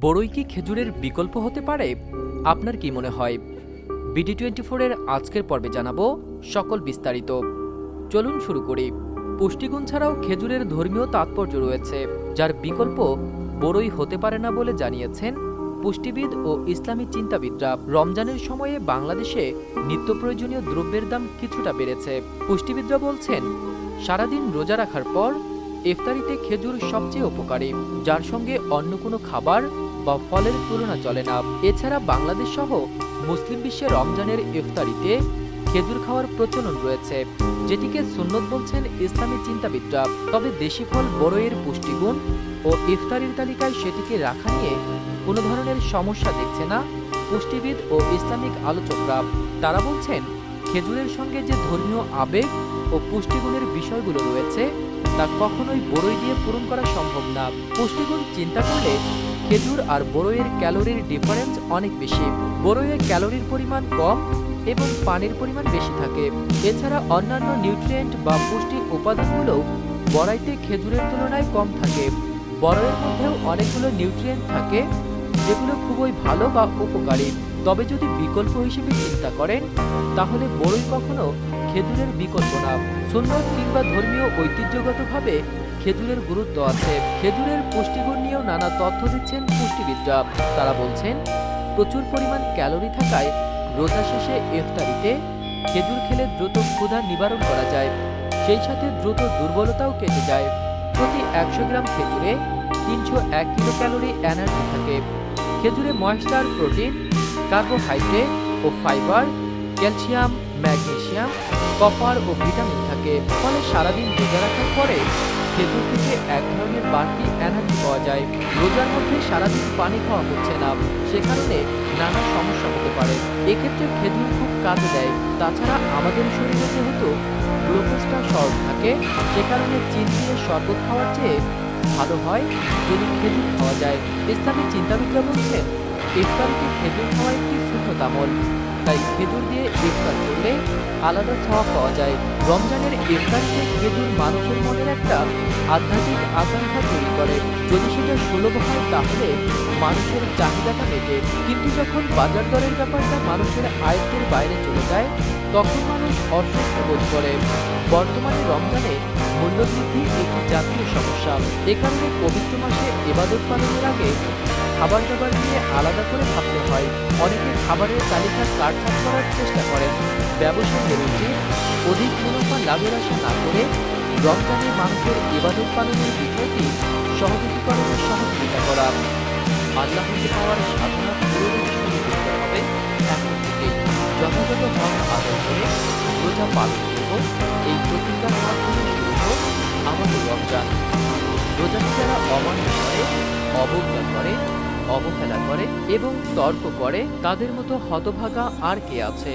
বড়ই কি খেজুরের বিকল্প হতে পারে? আপনার কি মনে হয়? বিডি টোয়েন্টি ফোরের আজকের পর্বে জানাব সকল বিস্তারিত। চলুন শুরু করি। পুষ্টিগুণ ছাড়াও খেজুরের ধর্মীয় তাৎপর্য রয়েছে, যার বিকল্প বড়ই হতে পারে না বলে জানিয়েছেন পুষ্টিবিদ ও ইসলামী চিন্তাবিদরা। রমজানের সময়ে বাংলাদেশে নিত্য প্রয়োজনীয় দ্রব্যের দাম কিছুটা বেড়েছে। পুষ্টিবিদরা বলছেন, সারাদিন রোজা রাখার পর ইফতারিতে খেজুর সবচেয়ে উপকারী। যার সঙ্গে অন্য কোনো খাবার বা ফলের তুলনা চলে না। এছাড়া বাংলাদেশ সহ মুসলিম বিশ্বে রমজানের ইফতারিতে খেজুর খাওয়ার প্রচলন রয়েছে, যেটিকে সুন্নত বলছেন ইসলামী চিন্তাবিদরা। তবে দেশি ফল বড়ইয়ের পুষ্টিগুণ ও ইফতারির তালিকায় সেটিকে রাখা নিয়ে কোনো ধরনের সমস্যা দেখছে না পুষ্টিবিদ ও ইসলামিক আলোচকরা। তারা বলছেন, খেজুরের সঙ্গে যে ধর্মীয় আবেগ ও পুষ্টিগুণের বিষয়গুলো রয়েছে, তা কখনোই বড়ই দিয়ে পূরণ করা সম্ভব না। পুষ্টিগুণ চিন্তা করলে খেজুর আর বড়ইয়ের ক্যালোরির ডিফারেন্স অনেক বেশি। বড়ইয়ে ক্যালোরির পরিমাণ কম এবং পানির পরিমাণ বেশি থাকে। এছাড়া অন্যান্য নিউট্রিয়েন্ট বা পুষ্টি উপাদানগুলো বড়াইতে খেজুরের তুলনায় কম থাকে। বড়ইয়ের মধ্যেও অনেকগুলো নিউট্রিয়েন্ট থাকে, যেগুলো খুবই ভালো বা উপকারী। তবে যদি বিকল্প হিসেবে চিন্তা করেন, তাহলে বড়ই কখনো খেজুরের বিকল্প না। সুন্নত কিংবা ধর্মীয় ঐতিহ্যগতভাবে খেজুরের গুরুত্ব আছে। খেজুরের পুষ্টিগুণ নিয়েও নানা তথ্য দিচ্ছেন পুষ্টিবিদরা। তারা বলছেন, প্রচুর পরিমাণ ক্যালোরি থাকায় রোজা শেষে ইফতারিতে খেজুর খেলে দ্রুত ক্ষুধা নিবারণ করা যায়। সেই সাথে দ্রুত দুর্বলতাও কেটে যায়। প্রতি একশো গ্রাম খেজুরে তিনশো এক কিলো ক্যালোরি এনার্জি থাকে। খেজুরে ময়েশ্চার প্রোটিন, কার্বোহাইড্রেট ও ফাইবার, ক্যালসিয়াম, ম্যাগনেসিয়াম, কপার ও ভিটামিন থাকে। ফলে সারাদিন রোজা রাখার পরে খেজুর থেকে এক ধরনের বাড়তি এনার্জি পাওয়া যায়। রোজার মধ্যে সারাদিন পানি খাওয়া হচ্ছে না, সে কারণে নানা সমস্যা হতে পারে। এক্ষেত্রে খেজুর খুব কাজে দেয়। তাছাড়া আমাদের শরীরে যেহেতু গ্লুকোজটা শর্ট থাকে, সে কারণে চিনি দিয়ে শরবত খাওয়ার চেয়ে ভালো হয় যদি খেজুর খাওয়া যায়। ইসলামী চিন্তাবিদরা বলছেন, ইফতারিতে খেজুর খাওয়া একটি সুন্নত আমল তাই খেজুর দিয়ে ইফতার করলে আলাদা ছাওয়া পাওয়া যায়। রমজানের ইফতারিতে খেজুর মানুষের মনের একটা আধ্যাত্মিক আকাঙ্ক্ষা তৈরি করে। যদি সেটা সুলভ হয় তাহলে মানুষের চাহিদাটা মেটে। কিন্তু যখন বাজার দরের ব্যাপারটা মানুষের আয়ত্তের বাইরে চলে যায়, তখন মানুষ অসুস্থ বোধ করে। বর্তমানে রমজানে মূল্যবৃদ্ধি একটি জাতীয় সমস্যা। এ কারণে পবিত্র মাসে এবাদত পালনের আগে খাবার দাবার নিয়ে আলাদা করে ভাবতে হয়। অনেকে খাবারের তালিকা কাটছাট করার চেষ্টা করেন। ব্যবসায়ীদের উচিত অধিক মুনাফা লাভের আশা না করে রমজানে মানুষের ইবাদত পালনের বিষয়টি সহযোগীকরণের সহযোগিতা করা। আল্লাহকে পাওয়ার সাধনা যথাযথ হক আদায় করে রোজা পালন করব এই প্রতিজ্ঞার রমজান রোজাকে যারা অমান্য করে অবজ্ঞা করে, অবহেলা করে এবং তর্ক করে, তাদের মতো হতভাগা আর কে আছে?